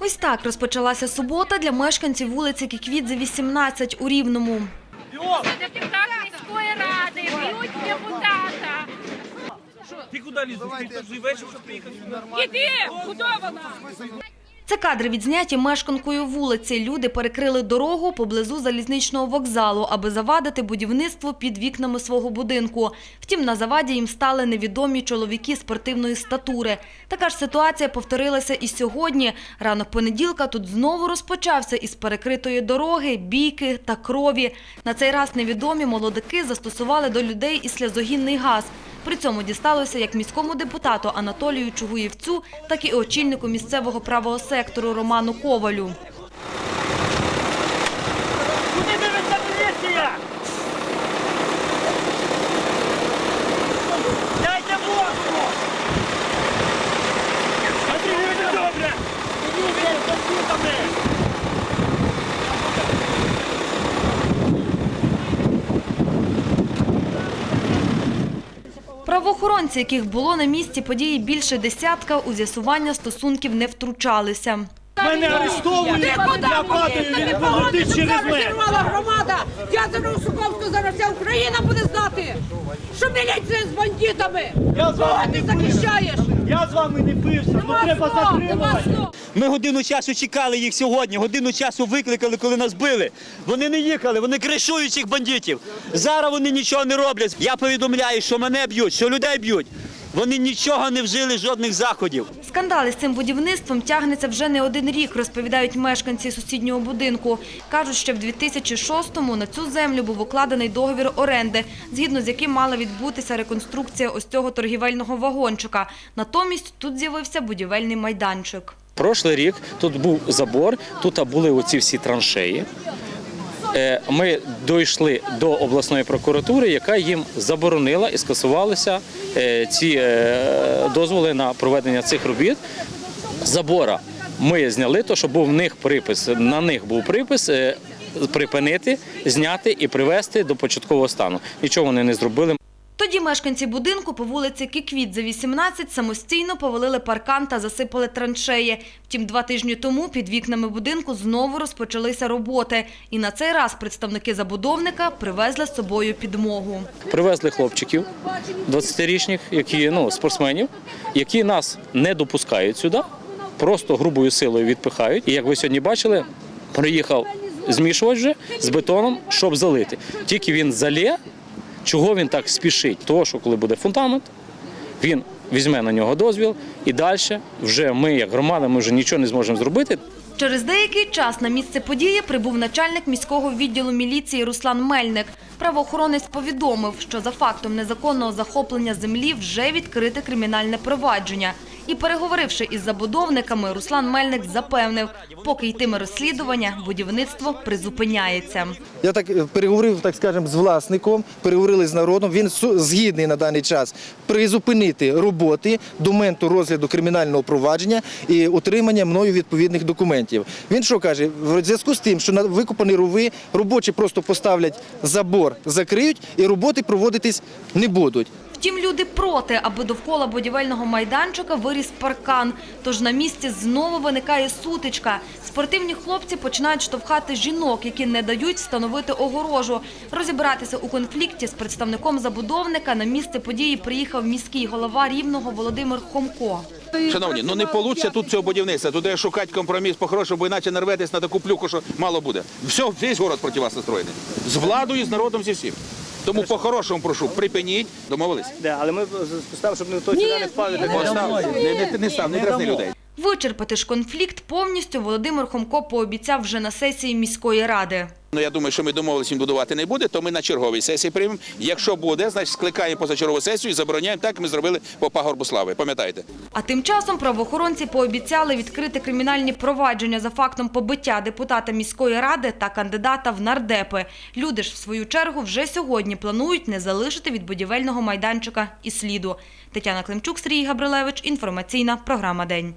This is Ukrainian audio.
Ось так розпочалася субота для мешканців вулиці Кіквідзе, 18 у Рівному. Депутат міської ради, б'ють депутата. Ти куди лізеш? Ти тут живеш, щоб приїхати сюди? Іди, куди вона? Це кадри відзняті мешканкою вулиці. Люди перекрили дорогу поблизу залізничного вокзалу, аби завадити будівництво під вікнами свого будинку. Втім, на заваді їм стали невідомі чоловіки спортивної статури. Така ж ситуація повторилася і сьогодні. Ранок понеділка тут знову розпочався із перекритої дороги, бійки та крові. На цей раз невідомі молодики застосували до людей і сльозогінний газ. При цьому дісталося як міському депутату Анатолію Чугуєвцю, так і очільнику місцевого правого сектору Роману Ковалю. Куди дивиться міліція? Дайте воду! А ти не добре! Міліція з бандитами! Правоохоронці, яких було на місці події більше десятка, у з'ясування стосунків не втручалися. Мене арестовують, я падаю від води через мене! Громада! Я за Суховську зараз вся Україна буде знати, що міліція з бандитами! Кого ти захищаєш? Я з вами не бився, ну треба слов. Ми годину часу чекали їх сьогодні, годину часу викликали, коли нас били. Вони не їхали, вони кришують цих бандитів. Зараз вони нічого не роблять. Я повідомляю, що мене б'ють, що людей б'ють. Вони нічого не вжили, жодних заходів. Скандал із цим будівництвом тягнеться вже не один рік, розповідають мешканці сусіднього будинку. Кажуть, що в 2006-му на цю землю був укладений договір оренди, згідно з яким мала відбутися реконструкція ось цього торгівельного вагончика. Натомість тут з'явився будівельний майданчик. Прошлий рік тут був забор, тут були оці всі траншеї. Е, Ми дійшли до обласної прокуратури, яка їм заборонила і скасувалися е, ці е, дозволи на проведення цих робіт. Забора ми зняли, то що був в них припис. На них був припис припинити, зняти і привести до початкового стану. Нічого вони не зробили. Тоді мешканці будинку по вулиці Кіквідзе, 18, самостійно повалили паркан та засипали траншеї. Втім, два тижні тому під вікнами будинку знову розпочалися роботи. І на цей раз представники забудовника привезли з собою підмогу. Привезли хлопчиків 20-річних, які ну спортсменів, які нас не допускають сюди, просто грубою силою відпихають. І як ви сьогодні бачили, приїхав змішувач вже з бетоном, щоб залити. Тільки він залє, чого він так спішить? Того, що коли буде фундамент, він візьме на нього дозвіл, і далі вже ми, як громада, ми вже нічого не зможемо зробити. Через деякий час на місце події прибув начальник міського відділу міліції Руслан Мельник. Правоохоронець повідомив, що за фактом незаконного захоплення землі вже відкрите кримінальне провадження. І переговоривши із забудовниками, Руслан Мельник запевнив, поки йтиме розслідування, будівництво призупиняється. Я так е, переговорив, так скажемо, з власником, переговорили з народом. Він згідний на даний час призупинити роботи до моменту розгляду кримінального провадження і отримання мною відповідних документів. Він що каже? В зв'язку з тим, що на викопані рови робочі просто поставлять забор, закриють і роботи проводитись не будуть. Втім, люди проти, аби довкола будівельного майданчика виріс паркан. Тож на місці знову виникає сутичка. Спортивні хлопці починають штовхати жінок, які не дають встановити огорожу. Розібратися у конфлікті з представником забудовника на місце події приїхав міський голова Рівного Володимир Хомко. Шановні, ну не вийде тут цього будівництва. Треба шукати компроміс по-хорошому, бо іначе нарветесь на таку плюху, що мало буде. Все, весь город проти вас настроєний. З владою, з народом, зі всім. Тому по-хорошому прошу, припиніть, домовились? але ми поставимо, щоб ніхто сюди не впав. Постав, не, не, не став, не дразни людей. Вичерпати ж конфлікт повністю Володимир Хомко пообіцяв вже на сесії міської ради. Ну я думаю, що ми домовилися їм будувати не буде, то ми на черговій сесії приймемо. Якщо буде, значить скликаємо позачергову сесію і забороняємо так, як ми зробили по пагорбу слави. Пам'ятаєте? А тим часом правоохоронці пообіцяли відкрити кримінальні провадження за фактом побиття депутата міської ради та кандидата в нардепи. Люди ж в свою чергу вже сьогодні планують не залишити від будівельного майданчика і сліду. Тетяна Климчук, Сергій Габрилевич. Інформаційна програма День.